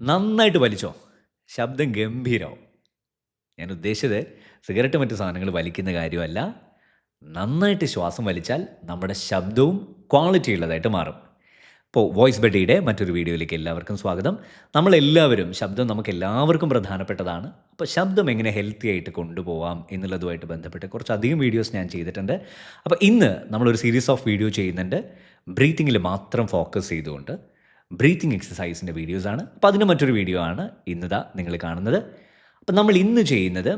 നന്നായിട്ട് വലിച്ചോ. ശബ്ദം ഗംഭീരമാവും ഞാൻ ഉദ്ദേശിച്ചത് സിഗരറ്റ് മറ്റു സാധനങ്ങൾ വലിക്കുന്ന കാര്യമല്ല. നന്നായിട്ട് ശ്വാസം വലിച്ചാൽ നമ്മുടെ ശബ്ദവും ക്വാളിറ്റി ഉള്ളതായിട്ട് മാറും. ഇപ്പോൾ വോയിസ് ബഡിയുടെ മറ്റൊരു വീഡിയോയിലേക്ക് എല്ലാവർക്കും സ്വാഗതം. നമ്മളെല്ലാവരും ശബ്ദം നമുക്ക് എല്ലാവർക്കും പ്രധാനപ്പെട്ടതാണ്. അപ്പോൾ ശബ്ദം എങ്ങനെ ഹെൽത്തി ആയിട്ട് കൊണ്ടുപോകാം എന്നുള്ളതുമായിട്ട് ബന്ധപ്പെട്ട് കുറച്ചധികം വീഡിയോസ് ഞാൻ ചെയ്തിട്ടുണ്ട്. അപ്പോൾ ഇന്ന് നമ്മളൊരു സീരീസ് ഓഫ് വീഡിയോ ചെയ്യുന്നുണ്ട്. ബ്രീത്തിങ്ങിൽ മാത്രം ഫോക്കസ് ചെയ്തുകൊണ്ട് ബ്രീത്തിങ് എക്സസൈസിന്റെ വീഡിയോസാണ്. അപ്പോൾ അതിന് മറ്റൊരു വീഡിയോ ആണ് ഇന്നതാ നിങ്ങൾ കാണുന്നത്. അപ്പം നമ്മൾ ഇന്ന് ചെയ്യുന്നത്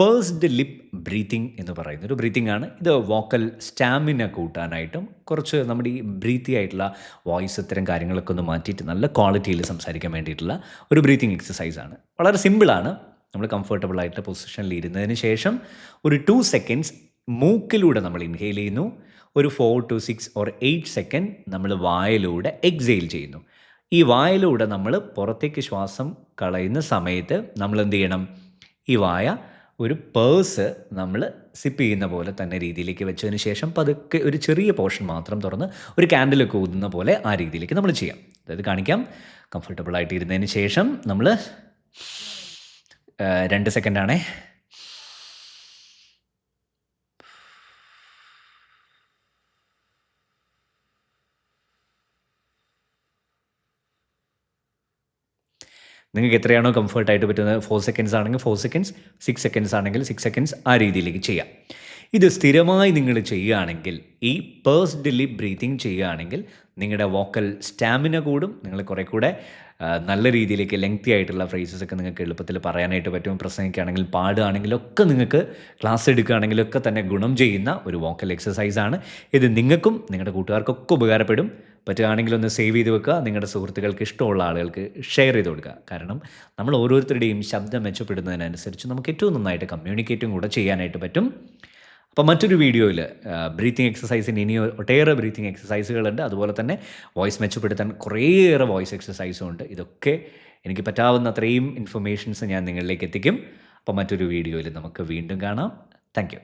പേഴ്സ്ഡ് ലിപ്പ് ബ്രീത്തിങ് എന്ന് പറയുന്ന ഒരു ബ്രീത്തിങ് ആണ്. ഇത് വോക്കൽ സ്റ്റാമിന കൂട്ടാനായിട്ടും കുറച്ച് നമ്മുടെ ഈ ബ്രീത്തി ആയിട്ടുള്ള വോയിസ് ഇത്തരം കാര്യങ്ങളൊക്കെ ഒന്ന് മാറ്റിയിട്ട് നല്ല ക്വാളിറ്റിയിൽ സംസാരിക്കാൻ വേണ്ടിയിട്ടുള്ള ഒരു ബ്രീത്തിങ് എക്സസൈസ് ആണ്. വളരെ സിമ്പിളാണ് നമ്മൾ കംഫർട്ടബിൾ ആയിട്ടുള്ള പൊസിഷനിൽ ഇരുന്നതിന് ശേഷം ഒരു ടു സെക്കൻഡ്സ് മൂക്കിലൂടെ നമ്മൾ ഇൻഹെയിൽ ചെയ്യുന്നു. ഒരു four to six or eight second നമ്മൾ വായിലൂടെ എക്സെയിൽ ചെയ്യുന്നു. ഈ വായിലൂടെ നമ്മൾ പുറത്തേക്ക് ശ്വാസം കളയുന്ന സമയത്ത് നമ്മൾ എന്ത് ചെയ്യണം? ഈ വായ ഒരു പേഴ്സ് നമ്മൾ സിപ്പ് ചെയ്യുന്ന പോലെ തന്നെ രീതിയിലേക്ക് വെച്ചതിന് ശേഷം പതുക്കെ ഒരു ചെറിയ പോർഷൻ മാത്രം തുറന്ന് ഒരു ക്യാൻഡിലൊക്കെ ഊതുന്ന പോലെ ആ രീതിയിലേക്ക് നമ്മൾ ചെയ്യാം. അതായത് കാണിക്കാം. കംഫർട്ടബിൾ ആയിട്ട് ഇരുന്നതിന് ശേഷം നമ്മൾ രണ്ട് സെക്കൻഡാണേ. നിങ്ങൾക്ക് എത്രയാണോ കംഫർട്ടായിട്ട് പറ്റുന്നത്? ഫോർ സെക്കൻഡ്സ് ആണെങ്കിൽ ഫോർ സെക്കൻഡ്സ് സിക്സ് സെക്കൻഡ്സ് ആണെങ്കിൽ സിക്സ് സെക്കൻഡ്സ് ആ രീതിയിലേക്ക് ചെയ്യാം. ഇത് സ്ഥിരമായി നിങ്ങൾ ചെയ്യുകയാണെങ്കിൽ ഈ പേഴ്സ് ലിപ് ബ്രീത്തിങ് ചെയ്യുകയാണെങ്കിൽ നിങ്ങളുടെ വോക്കൽ സ്റ്റാമിന കൂടും. നിങ്ങൾ കുറേ കൂടെ നല്ല രീതിയിലേക്ക് ലെങ്തി ആയിട്ടുള്ള ഫ്രേസസ് ഒക്കെ നിങ്ങൾക്ക് എളുപ്പത്തിൽ പറയാനായിട്ട് പറ്റും. പ്രസംഗിക്കുകയാണെങ്കിൽ പാടുകയാണെങ്കിലൊക്കെ നിങ്ങൾക്ക് ക്ലാസ് എടുക്കുകയാണെങ്കിലൊക്കെ തന്നെ ഗുണം ചെയ്യുന്ന ഒരു വോക്കൽ എക്സസൈസാണ് ഇത് നിങ്ങൾക്കും നിങ്ങളുടെ കൂട്ടുകാർക്കൊക്കെ ഉപകാരപ്പെടും. പറ്റുകയാണെങ്കിൽ ഒന്ന് സേവ് ചെയ്ത് വെക്കുക. നിങ്ങളുടെ സുഹൃത്തുക്കൾക്ക് ഇഷ്ടമുള്ള ആളുകൾക്ക് ഷെയർ ചെയ്ത് കൊടുക്കുക. കാരണം നമ്മൾ ഓരോരുത്തരുടെയും ശബ്ദം മെച്ചപ്പെടുന്നതിനനുസരിച്ച് നമുക്ക് ഏറ്റവും നന്നായിട്ട് കമ്മ്യൂണിക്കേറ്റും കൂടെ ചെയ്യാനായിട്ട് പറ്റും. അപ്പോൾ മറ്റൊരു വീഡിയോയിൽ ബ്രീത്തിങ് എക്സസൈസിന് ഇനി ഒട്ടേറെ ബ്രീത്തിങ് എക്സസൈസുകളുണ്ട് അതുപോലെ തന്നെ വോയിസ് മെച്ചപ്പെടുത്താൻ കുറേയേറെ വോയിസ് എക്സസൈസും ഉണ്ട്. ഇതൊക്കെ എനിക്ക് പറ്റാവുന്ന അത്രയും ഇൻഫർമേഷൻസ് ഞാൻ നിങ്ങളിലേക്ക് എത്തിക്കും. അപ്പോൾ മറ്റൊരു വീഡിയോയിൽ നമുക്ക് വീണ്ടും കാണാം. താങ്ക്